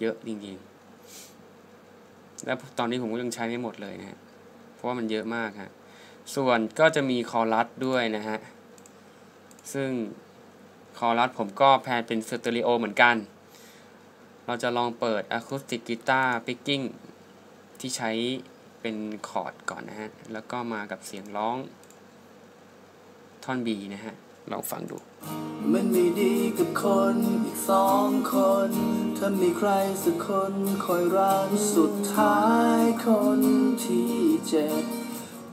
เยอะจริงๆ แล้วตอนนี้ผมก็ยังใช้ไม่หมดเลยนะฮะ เพราะว่ามันเยอะมากฮะ ส่วนก็จะมีคอรัสด้วยนะฮะ ซึ่งคอรัสผมก็แพนเป็นสเตอริโอเหมือนกัน เราจะลองเปิดอะคูสติกกีตาร์ปิกกิ้งที่ใช้เป็นคอร์ดก่อนนะฮะ แล้วก็มากับเสียงร้องท่อน B นะฮะ ลองฟังดู มันไม่ดีกับคนอีกสองคน ถ้ามีใครสักคนคอยรักสุดท้ายคนที่เจ็บ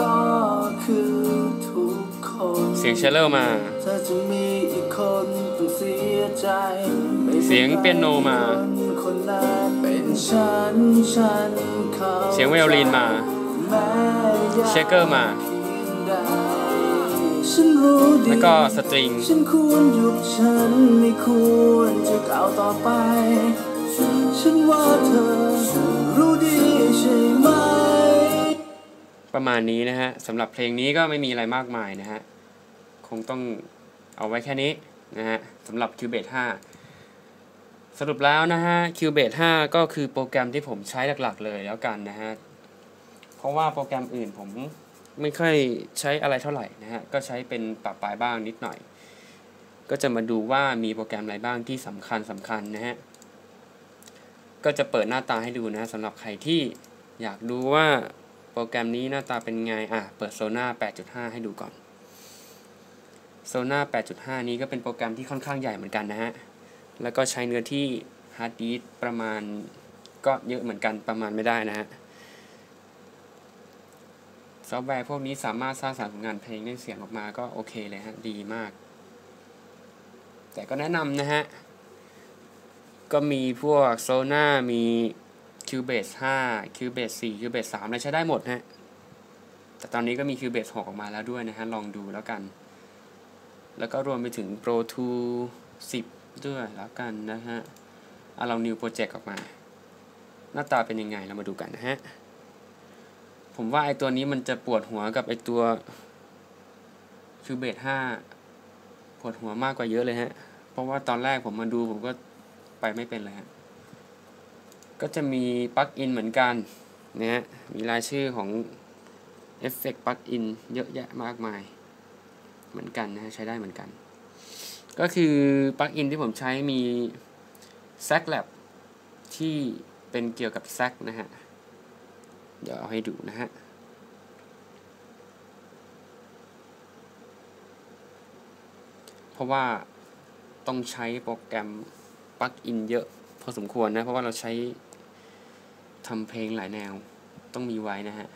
ก็คือทุกคน เสียงเชลเลอร์มา ถ้าจะมีอีกคนต้องเสียใจไม่ป็นไรเสียงเปียโนมาคนคนนั้นเป็นฉันฉันเขาเสียงไวโอลินมาแม้ยากเชคเกอร์มา แล้วก็สตริงฉันควรหยุดฉันไม่ควรจะก้าวต่อไปฉันว่าเธอรู้ดีใช่ไหมประมาณนี้นะฮะสำหรับเพลงนี้ก็ไม่มีอะไรมากมายนะฮะ คงต้องเอาไว้แค่นี้นะฮะสำหรับ Cubase 5 สรุปแล้วนะฮะ Cubase 5 ก็คือโปรแกรมที่ผมใช้หลักๆเลยแล้วกันนะฮะ เพราะว่าโปรแกรมอื่นผม ไม่ค่อยใช้อะไรเท่าไหร่นะฮะ ก็ใช้เป็นปรับปลายบ้างนิดหน่อย ก็จะมาดูว่ามีโปรแกรมอะไรบ้างที่สำคัญสำคัญนะฮะ ก็จะเปิดหน้าตาให้ดูนะสำหรับใครที่อยากดูว่าโปรแกรมนี้หน้าตาเป็นไง อะ เปิด Sona 8.5 ให้ดูก่อน Sona 8.5 นี้ก็เป็นโปรแกรมที่ค่อนข้างใหญ่เหมือนกันนะฮะ แล้วก็ใช้เนื้อที่ฮาร์ดดิสประมาณก็เยอะเหมือนกันประมาณไม่ได้นะฮะ ซอฟต์แวร์พวกนี้สามารถสร้างสรรค์ผลงานเพลงได้เสียงออกมาก็โอเคเลยฮะ ดีมาก แต่ก็แนะนำนะฮะ ก็มีพวก Sona มี Cubase 5 Cubase 4 Cubase 3อะไรใช้ได้หมดฮะแต่ตอนนี้ก็มี Cubase 6 ออกมาแล้วด้วยนะฮะ ลองดูแล้วกัน แล้วก็รวมไปถึง Pro 2 10 ด้วยแล้วกันนะฮะเอาเรา New Project ออกมา หน้าตาเป็นยังไงเรามาดูกันนะฮะ ผมว่าไอตัวนี้มันจะปวดหัวกับไอตัว Cubase 5ปวดหัวมากกว่าเยอะเลยฮะ เพราะว่าตอนแรกผมมาดูผมก็ไปไม่เป็นเลยฮะ ก็จะมีปลั๊กอินเหมือนกันนะฮะ มีรายชื่อของเอฟเฟกต์ปลั๊กอินเยอะแยะมากมาย เหมือนกันนะฮะ ใช้ได้เหมือนกัน ก็คือปลั๊กอินที่ผมใช้มี s a c Lab ที่เป็นเกี่ยวกับ s a c นะฮะ เดี๋ยวเอาให้ดูนะฮะเพราะว่าต้องใช้โปรแกรมปลั๊กอินเยอะพอสมควรนะ เพราะว่าเราใช้ทำเพลงหลายแนวต้องมีไว้นะฮะ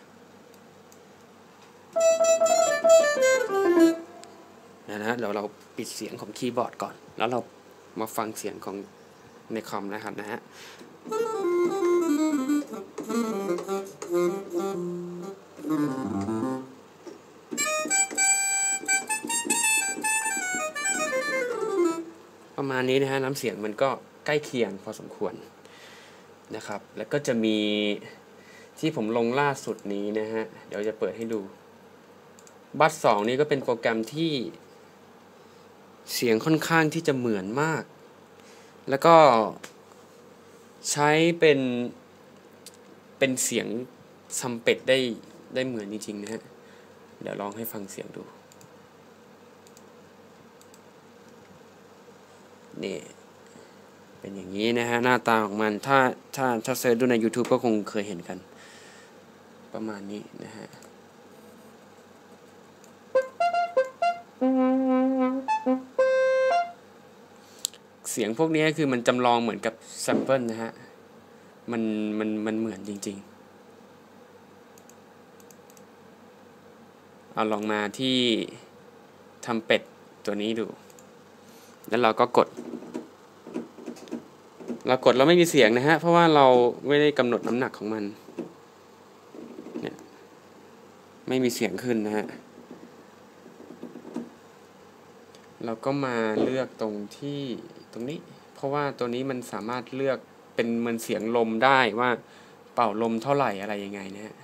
นะฮะเดี๋ยวเราปิดเสียงของคีย์บอร์ดก่อน แล้วเรามาฟังเสียงของในคอมนะครับนะฮะ ประมาณนี้นะฮะน้ำเสียงมันก็ใกล้เคียงพอสมควรนะครับ แล้วก็จะมีที่ผมลงล่าสุดนี้นะฮะ เดี๋ยวจะเปิดให้ดู บัสสองนี้ก็เป็นโปรแกรมที่เสียงค่อนข้างที่จะเหมือนมาก แล้วก็ใช้เป็นเป็นเสียงซัมเป็ดได้ได้เหมือนจริงๆนะฮะ เดี๋ยวลองให้ฟังเสียงดู นี่เป็นอย่างนี้นะฮะหน้าตาของมันถ้าถ้าถ้าเซิร์ชดูใน YouTube ก็คงเคยเห็นกัน ประมาณนี้นะฮะเสียงพวกนี้คือมันจำลองเหมือนกับแซมเปิลนะฮะ มันมันมันเหมือนจริงๆ เอาลองมาที่ทำเป็ดตัวนี้ดู แล้วเราก็กด เรากดเราไม่มีเสียงนะฮะ เพราะว่าเราไม่ได้กำหนดน้ำหนักของมันเนี่ยไม่มีเสียงขึ้นนะฮะ เราก็มาเลือกตรงที่ตรงนี้ เพราะว่าตัวนี้มันสามารถเลือกเป็นเหมือนเสียงลมได้ว่าเป่าลมเท่าไหร่อะไรยังไงนะฮะ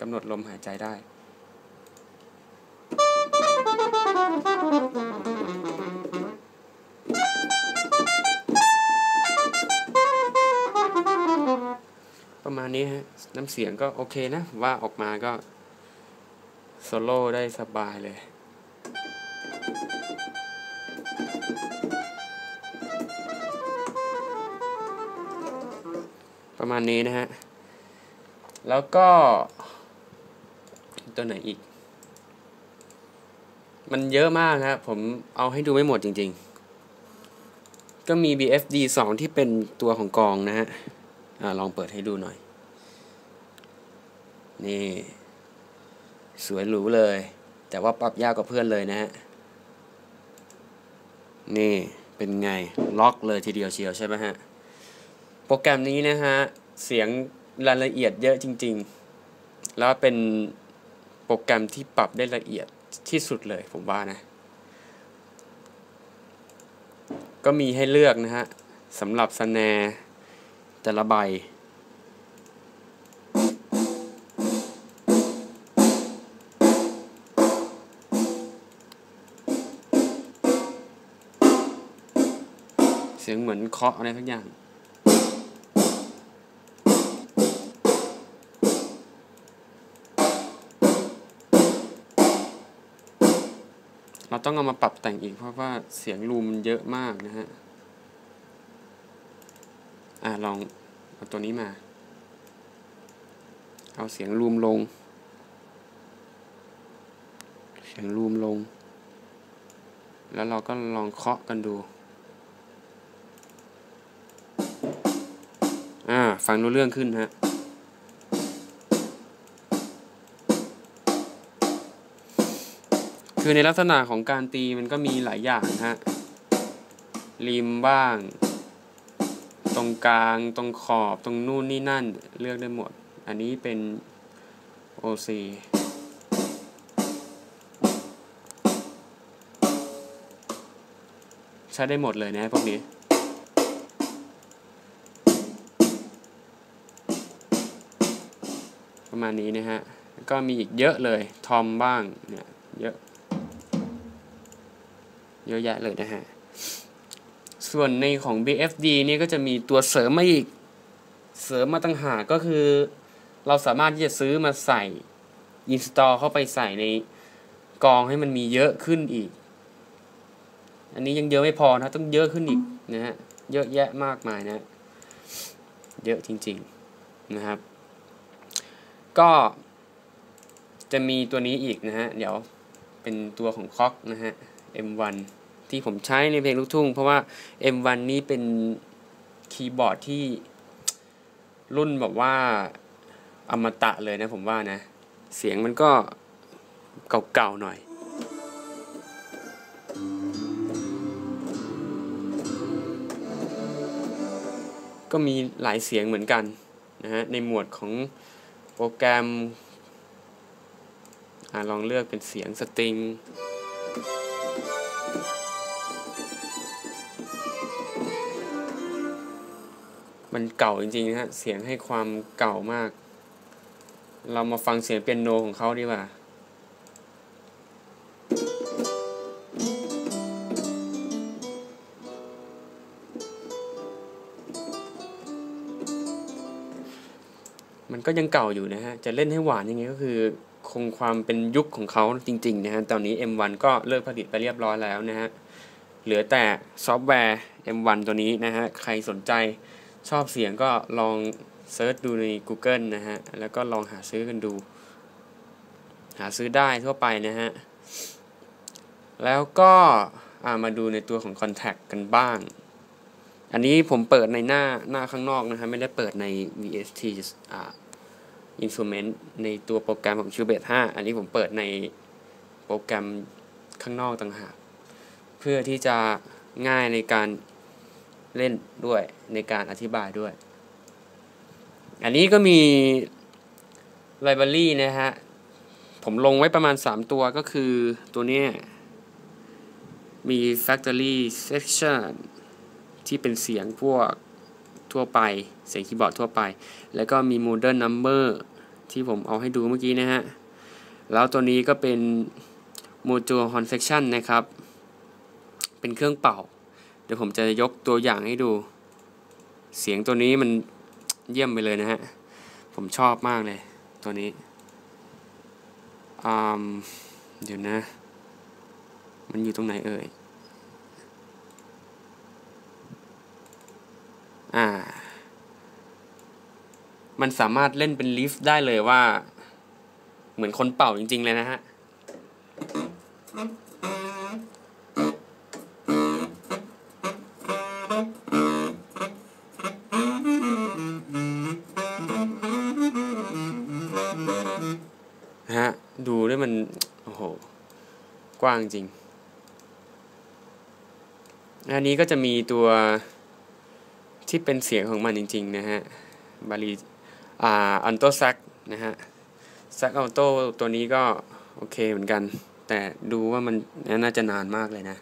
กำหนดลมหายใจได้ นี้ฮะน้ำเสียงก็โอเคนะ ว่าออกมาก็โซโล่ได้สบายเลยประมาณนี้นะฮะ แล้วก็ตัวไหนอีก มันเยอะมากครับ ผมเอาให้ดูไม่หมดจริงๆ ก็มี BFD 2 ที่เป็นตัวของกองนะฮะอลองเปิดให้ดูหน่อย นี่ สวยหรูเลย แต่ว่าปรับยากกว่าเพื่อนเลยนะฮะ นี่เป็นไงล็อกเลยทีเดียวเชียวใช่ไหมฮะ โปรแกรมนี้นะฮะ เสียงรายละเอียดเยอะจริง ๆ แล้วเป็นโปรแกรมที่ปรับได้ละเอียดที่สุดเลยผมว่านะ ก็มีให้เลือกนะฮะสำหรับสแนแต่ละใบ เคาะอะไรสักอย่าง เราต้องเอามาปรับแต่งอีกเพราะว่าเสียงรูมมันเยอะมากนะฮะ อ่าลองเอาตัวนี้มา เอาเสียงรูมลง เสียงรูมลง แล้วเราก็ลองเคาะกันดู ฟังรู้เรื่องขึ้นฮะคือในลักษณะของการตีมันก็มีหลายอย่างฮะริมบ้าง ตรงกลางตรงขอบตรงนู่นนี่นั่นเลือกได้หมด อันนี้เป็น OC ใช้ได้หมดเลยนะพวกนี้ ประมาณนี้นะฮะก็มีอีกเยอะเลยทอมบ้างเนี่ยเยอะเยอะแยะเลยนะฮะส่วนในของ BFD นี่ก็จะมีตัวเสริมมาอีกเสริมมาตั้งหากก็คือ เราสามารถที่จะซื้อมาใส่ install เข้าไปใส่ในกองให้มันมีเยอะขึ้นอีก อันนี้ยังเยอะไม่พอนะต้องเยอะขึ้นอีกนะฮะเยอะแยะมากมายนะ เยอะจริง ๆนะครับ ก็จะมีตัวนี้อีกนะฮะ เดี๋ยวเป็นตัวของคอกนะฮะ M1 ที่ผมใช้ในเพลงลูกทุ่ง เพราะว่า M1 นี้เป็นคีย์บอร์ดที่รุ่นแบบว่าอมตะเลยนะผมว่านะ เสียงมันก็เก่าๆหน่อยก็มีหลายเสียงเหมือนกันนะฮะในหมวดของ โปรแกรมอลองเลือกเป็นเสียงสตริง มันเก่าจริงๆนะฮะ เสียงให้ความเก่ามาก เรามาฟังเสียงเปียโนของเขาดีกว่า ก็ยังเก่าอยู่นะฮะ จะเล่นให้หวานยังไงก็คือคงความเป็นยุคของเขาจริงๆนะฮะ ตอนนี้ M1 ก็เลิกผลิตไปเรียบร้อยแล้วนะฮะ เหลือแต่ซอฟต์แวร์ M1 ตัวนี้นะฮะ ใครสนใจชอบเสียงก็ลองเซิร์ชดูใน Google นะฮะ แล้วก็ลองหาซื้อกันดู หาซื้อได้ทั่วไปนะฮะ แล้วก็มาดูในตัวของ Contact กันบ้าง อันนี้ผมเปิดในหน้าหน้าข้างนอกนะฮะ ไม่ได้เปิดใน VST อ่า Instrument ในตัวโปรแกรมของ Cubase 5 อันนี้ผมเปิดในโปรแกรมข้างนอกต่างหาก เพื่อที่จะง่ายในการเล่นด้วยในการอธิบายด้วย อันนี้ก็มีไลบรารีนะฮะ ผมลงไว้ประมาณ 3 ตัวก็คือตัวนี้มี Factory Section ที่เป็นเสียงพวก ทั่วไป เสียงคีย์บอร์ดทั่วไป แล้วก็มี Modern Number ที่ผมเอาให้ดูเมื่อกี้นะฮะ แล้วตัวนี้ก็เป็น Module Horn Section นะครับ เป็นเครื่องเป่า เดี๋ยวผมจะยกตัวอย่างให้ดู เสียงตัวนี้มันเยี่ยมไปเลยนะฮะ ผมชอบมากเลยตัวนี้อืมเดี๋ยวนะ มันอยู่ตรงไหนเอ่ย อ่า มันสามารถเล่นเป็นลิฟต์ได้เลยว่า เหมือนคนเป่าจริง ๆ เลยนะฮะนะฮะ ดูด้วยมัน โอ้โห กว้างจริง อันนี้ก็จะมีตัว ที่เป็นเสียงของมันจริง ๆ นะฮะ บาลีอ่าอันโตซักนะฮะ ซักอัลโตตัวนี้ก็ โอเคเหมือนกัน แต่ดูว่ามันน่าจะนานมากเลยนะ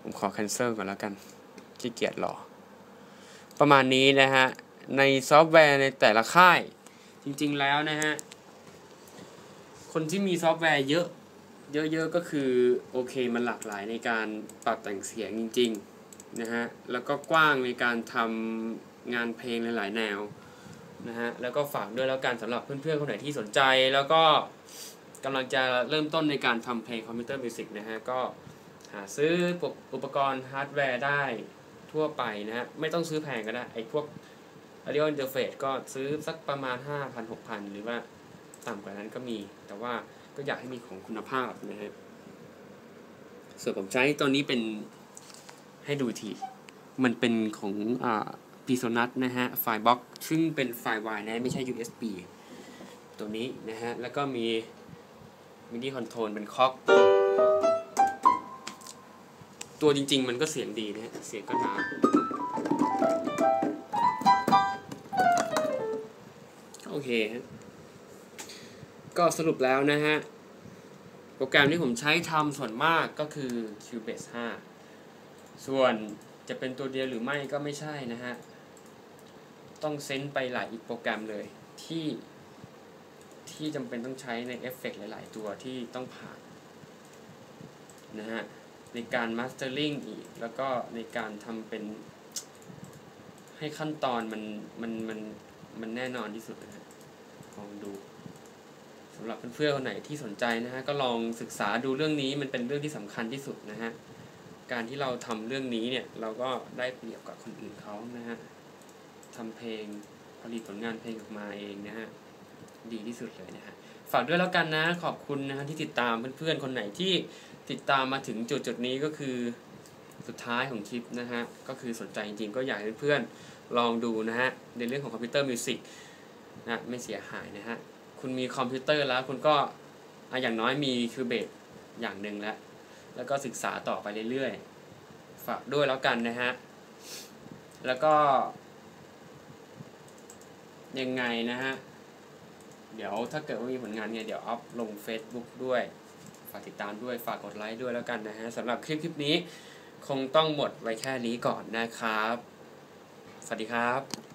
ผมขอ cancel ก่อนแล้วกันขี้เกียจรอ ประมาณนี้นะฮะ ในซอฟต์แวร์ในแต่ละค่าย จริงๆแล้วนะฮะ คนที่มีซอฟต์แวร์เยอะเยอะๆก็คือ โอเคมันหลากหลายในการปรับแต่งเสียงจริง ๆ นะฮะแล้วก็กว้างในการทำงานเพลงหลายๆแนวนะฮะแล้วก็ฝากด้วยแล้วกันสำหรับเพื่อนๆคนไหนที่สนใจ แล้วก็กำลังจะเริ่มต้นในการทำเพลงคอมพิวเตอร์มิวสิกนะฮะก็หาซื้ออุปกรณ์ฮาร์ดแวร์ได้ทั่วไปนะฮะไม่ต้องซื้อแพงก็ได้ไอ้พวก audio interface ก็ซื้อสักประมาณ 5,000 6,000 หรือว่าต่ำกว่านั้นก็มี แต่ว่าก็อยากให้มีของคุณภาพนะฮะส่วนผมใช้ตัวนี้เป็น ให้ดูที มันเป็นของอ่า p ีโซนัทนะฮะ ไฟล์บ็อก ซึ่งเป็นไฟล์ Y นะไม่ใช่ USB ตัวนี้นะฮะ แล้วก็มีมินิคอนโทรลเป็นคอก ตัวจริง ๆ มันก็เสียงดีนะฮะ เสียงก็ดังโอเคฮะก็สรุปแล้วนะฮะ โปรแกรมที่ผมใช้ทำส่วนมากก็คือ Cubase 5 ส่วนจะเป็นตัวเดียวหรือไม่ก็ไม่ใช่นะฮะ ต้องเซนไปหลายอีกโปรแกรมเลยที่ที่จำเป็นต้องใช้ในเอฟเฟกหลาย ๆ ตัวที่ต้องผ่านนะฮะ ในการมาสเตอร์ลิงอีก แล้วก็ในการทำเป็นให้ขั้นตอนมันมันมันมันแน่นอนที่สุดนะฮะลองดูสำหรับเพื่อนๆคนไหนที่สนใจนะฮะ ก็ลองศึกษาดูเรื่องนี้มันเป็นเรื่องที่สำคัญที่สุดนะฮะ การที่เราทำเรื่องนี้เนี่ยเราก็ได้เปรียบกับคนอื่นเขานะฮะทำเพลงผลิตผลงานเพลงออกมาเองนะฮะดีที่สุดเลยนะฮะฝากด้วยแล้วกันนะ ขอบคุณนะฮะที่ติดตามเพื่อนๆคนไหนที่ติดตามมาถึงจุดจุดๆนี้ก็คือสุดท้ายของคลิปนะฮะก็คือสนใจจริงๆก็อยากให้เพื่อนๆลองดูนะฮะในเรื่องของคอมพิวเตอร์มิวสิกนะไม่เสียหายนะฮะคุณมีคอมพิวเตอร์แล้วคุณก็อย่างน้อยมีคิวเบตอย่างหนึ่งแล้ว แล้วก็ศึกษาต่อไปเรื่อยๆ ฝากด้วยแล้วกันนะฮะ แล้วก็ ยังไงนะฮะ เดี๋ยวถ้าเกิดว่ามีผลงานเนี่ยเดี๋ยวอัพลง Facebook ด้วย ฝากติดตามด้วย ฝากกดไลค์ด้วยแล้วกันนะฮะสำหรับคลิปคลิปนี้ คงต้องหมดไว้แค่นี้ก่อนนะครับ สวัสดีครับ